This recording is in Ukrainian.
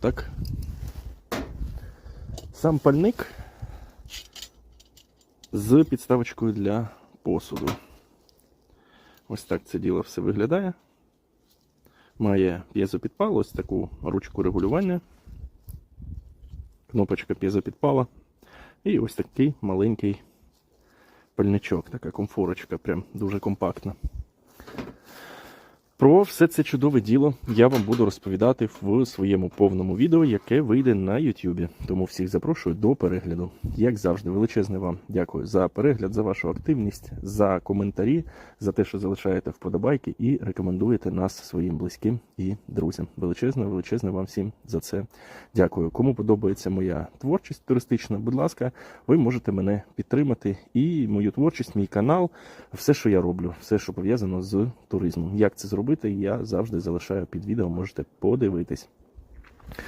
Так. Сам пальник з підставочкою для посуду. Ось так це діло все виглядає. Має п'єзопідпал, ось таку ручку регулювання. Кнопочка п'єзопідпала. І ось такий маленький пальничок, така комфорочка, прям дуже компактна. Про все це чудове діло я вам буду розповідати в своєму повному відео, яке вийде на YouTube. Тому всіх запрошую до перегляду. Як завжди, величезне вам дякую за перегляд, за вашу активність, за коментарі, за те, що залишаєте вподобайки і рекомендуєте нас своїм близьким і друзям. Величезне, величезне вам всім за це дякую. Кому подобається моя творчість туристична, будь ласка, ви можете мене підтримати і мою творчість, мій канал, все, що я роблю, все, що пов'язано з туризмом. Як це зробити, я завжди залишаю під відео, можете подивитись.